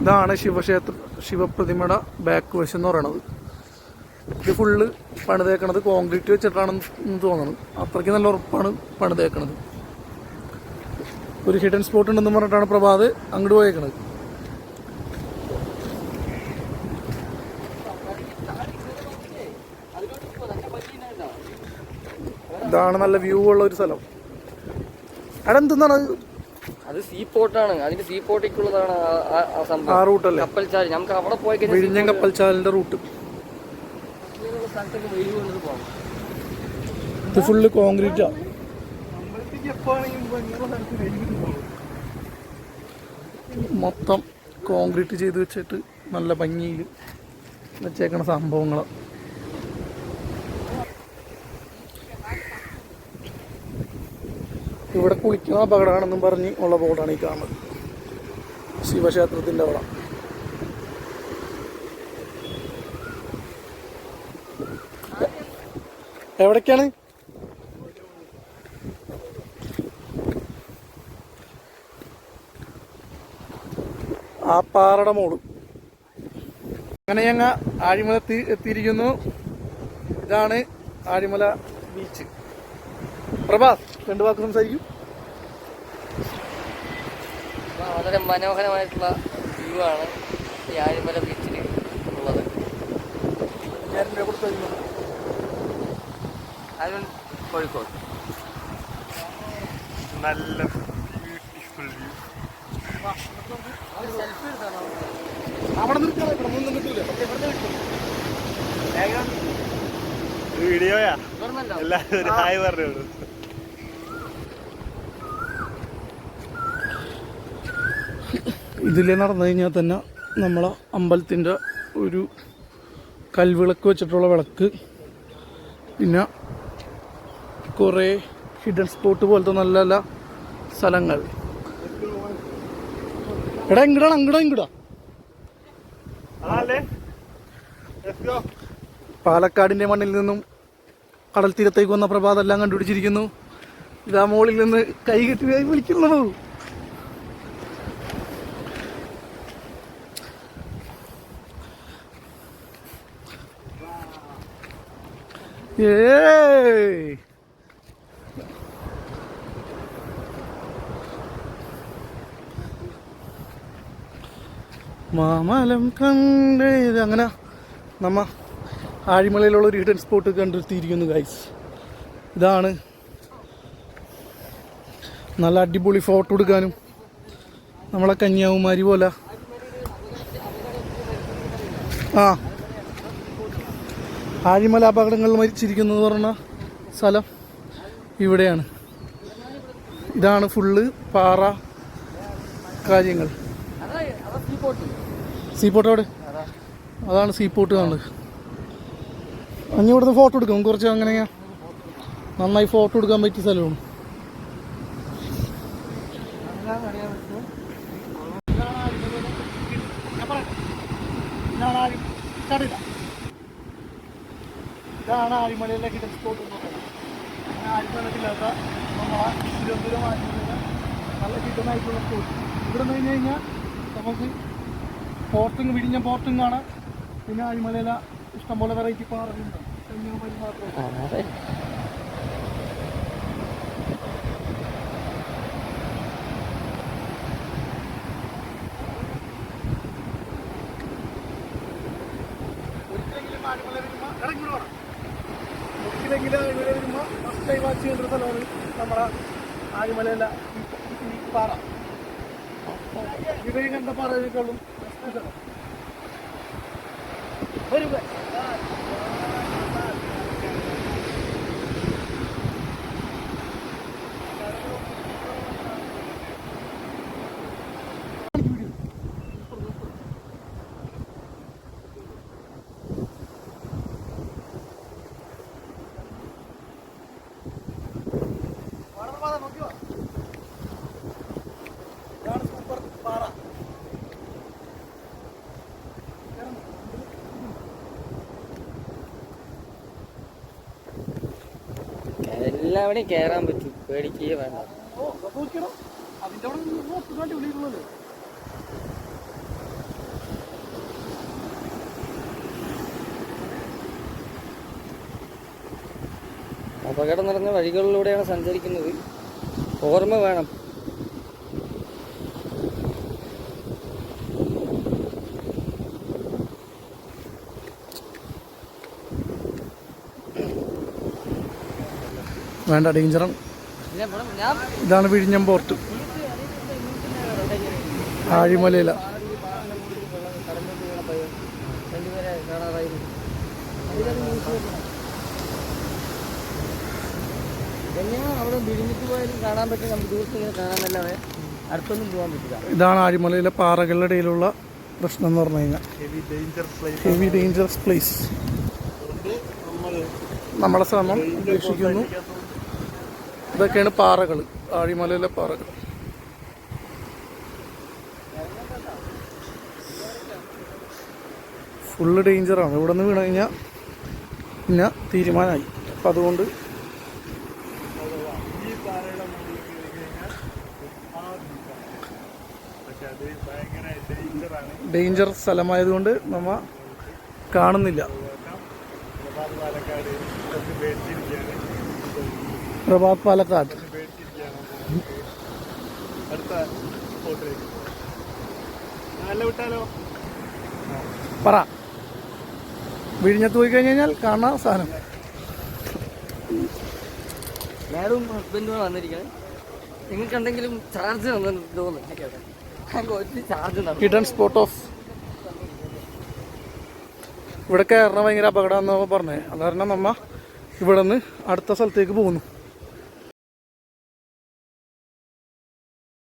ഇതാണ് ശിവക്ഷേത്ര ശിവപ്രതിമയുടെ ബാക്ക് വശം എന്ന് പറയണത്. ഇത് ഫുള്ള് പണിതേക്കണത് കോൺക്രീറ്റ് വെച്ചിട്ടാണെന്ന് തോന്നുന്നത് അത്രയ്ക്ക് നല്ല ഉറപ്പാണ് പണിതേക്കണത്. ഒരു ഹിഡൻ സ്പോട്ട് ഉണ്ടെന്ന് പറഞ്ഞിട്ടാണ് പ്രഭാത് അങ്ങോട്ട് പോയേക്കണത്. ഇതാണ് നല്ല വ്യൂ ഉള്ള ഒരു സ്ഥലം. അവിടെ എന്തെന്നാണ്? അത്? സീ പോർട്ടാണ് അതിന്റെ സീ പോർട്ടിക്കുള്ളതാണ് ആ- സംഭവം. ആ റൂട്ടല്ലേ കപ്പൽ ചാരി നമുക്ക് അവിടെ പോയി കഴിഞ്ഞാൽ കപ്പൽ കപ്പൽച്ചാലിന്റെ റൂട്ട് സ്ഥലത്തൊക്കെ വെയിൽ കൊണ്ടത് പോകാം. ഇത് ഫുള്ള് കോൺക്രീറ്റാ മൊത്തം കോൺക്രീറ്റ് ചെയ്ത് വെച്ചിട്ട് നല്ല ഭംഗിയിൽ വെച്ചേക്കണ സംഭവങ്ങൾ ഇവിടെ കുളിക്കുന്ന അപകടമാണെന്നും പറഞ്ഞ് ഉള്ള ബോർഡാണ് ഈ കാണുന്നത്. ശിവക്ഷേത്രത്തിന്റെ അവിടെ. എവിടേക്കാണ്? ആ പാറയുടെ മോൾ. അങ്ങനെ ഞങ്ങ ആഴിമല എത്തിയിരിക്കുന്നു. ഇതാണ് ആഴിമല ബീച്ച്. പ്രഭാസ് രണ്ടു വാക്ക് സംസാരിക്കും അപ്പൊ വളരെ മനോഹരമായിട്ടുള്ള വ്യൂ ആണ് ഈ ആഴിമല ബീച്ചിൽ ഉള്ളത്. അരുൺ കോഴിക്കോട്. നല്ല ബ്യൂട്ടിഫുൾ വ്യൂ അവിടെ നിർത്താതെ ഇവിടെ ഒന്നും കിട്ടൂല. വീഡിയോയാ. എല്ലാവരും ഹായ് പറഞ്ഞോളൂ. ഇതിൽ നടന്നു കഴിഞ്ഞാൽ തന്നെ നമ്മളെ അമ്പലത്തിന്റെ ഒരു കൽവിളക്ക് വെച്ചിട്ടുള്ള വിളക്ക്. പിന്നെ കുറേ ഹിഡൻ സ്പോട്ട് പോലത്തെ നല്ല നല്ല സ്ഥലങ്ങൾ. എടാ ഇങ്ങടാണ് അങ്ങടാ ഇങ്ങടാ പാലക്കാടിന്റെ മണ്ണിൽ നിന്നും കടൽ തീരത്തേക്ക് വന്ന പ്രഭാതെല്ലാം കണ്ടുപിടിച്ചിരിക്കുന്നു. ഇതാ മോളിൽ നിന്ന് കൈ കെട്ടി വിളിക്കുന്നു ഏയ്! മാമലം ഇത് അങ്ങനെ നമ്മ ആഴിമലയിലുള്ള ഒരു ഹിഡൻ സ്പോട്ട് കണ്ടെത്തിയിരിക്കുന്നു ഗൈസ് ഇതാണ് നല്ല അടിപൊളി ഫോട്ടോ എടുക്കാനും നമ്മളെ കന്യാകുമാരി പോലെ. ആ ആഴിമല മരിച്ചിരിക്കുന്നു എന്ന് പറഞ്ഞ സ്ഥലം ഇവിടെയാണ്. ഇതാണ് ഫുള്ള് പാറ കാര്യങ്ങൾ. സീപോർട്ട് അവിടെ അതാണ് സീപോർട്ട് കാണുന്നത്. ഇവിടുന്ന് ഫോട്ടോ എടുക്കും. കുറച്ച് അങ്ങനെയാ നന്നായി ഫോട്ടോ എടുക്കാൻ പറ്റിയ സ്ഥലമാണ്. ഇതാണ് ആഴിമലയിലെ ഹിഡൻ സ്പോട്ട് അങ്ങനെ നമ്മളെ തിരുവനന്തപുരം ആഴിമലയിലെ നല്ല ഹിഡനായിട്ടുള്ള സ്പോട്ട് ഇവിടെ നിന്ന് കഴിഞ്ഞ് കഴിഞ്ഞാൽ നമുക്ക് പോർട്ടും വിഴിഞ്ഞ പോർട്ടും കാണാം പിന്നെ ആഴിമലയില ഇഷ്ടംപോലെ വെറൈറ്റി പാറകളുണ്ടാവും കന്യാകുമാരി മാത്രമേ ഒരിക്കലെങ്കിലും ആഴിമല വരുമ്പോൾ ഇറങ്ങി വേണം ഒരിക്കലെങ്കിലും ആഴിമല വരുമ്പോൾ ഫസ്റ്റ് ടൈം വാച്ച് ചെയ്യേണ്ട സ്ഥലമാണ് നമ്മുടെ ആഴിമലയില ഈ- പാറ. കണ്ട പാറയേക്കാളും വരൂ എല്ലാവിടെയും കേറാൻ പറ്റും. പേടിക്കുകയേ വേണ്ട. അപകടം നിറഞ്ഞ വഴികളിലൂടെയാണ് സഞ്ചരിക്കുന്നത്. ഓർമ്മ വേണം. ദൂരത്ത് ഇങ്ങനെ ഇതാണ് വിഴിഞ്ഞം പോർട്ട്. ആഴിമലയില. ഇതാണ് ആഴിമലയിലെ പാറകളുടെ ഇടയിലുള്ള പ്രശ്നം എന്ന് പറഞ്ഞു കഴിഞ്ഞാൽ. ഹെവി ഡേഞ്ചറസ് പ്ലേസ് നമ്മളെ ശ്രമം ഉപേക്ഷിക്കുന്നു ഇതൊക്കെയാണ് പാറകൾ ആഴിമലയിലെ പാറകൾ. ഫുള്ള് ഡേഞ്ചറാണ് ഇവിടെ നിന്ന് വീണ് കഴിഞ്ഞാൽ പിന്നെ തീരുമാനമായി. അപ്പം അതുകൊണ്ട് ഡേഞ്ചർ സ്ഥലമായതുകൊണ്ട് നമ്മ കാണുന്നില്ല. പാലക്കാട് പ്രഭാത് പാലക്കാട്. അടുത്ത സ്പോട്ടിലേക്ക്. നല്ല വിട്ടാലോ? പറ. വിഴിഞ്ഞത്ത് പോയി കഴിഞ്ഞ് കഴിഞ്ഞാൽ കാണാൻ സാധനം. ഞാനും ഹസ്ബൻഡുമാണ് വന്നിരിക്കുന്നത്. നിങ്ങൾക്ക് എന്തെങ്കിലും ചാർജ് തന്നു തോന്നുന്നു. Charge hidden spot off. ഇവിടെ കയറണ ഭയങ്കര അപകടമാണെന്ന് പറഞ്ഞത് അത് കാരണം നമ്മ ഇവിടെ നിന്ന് അടുത്ത സ്ഥലത്തേക്ക് പോകുന്നു.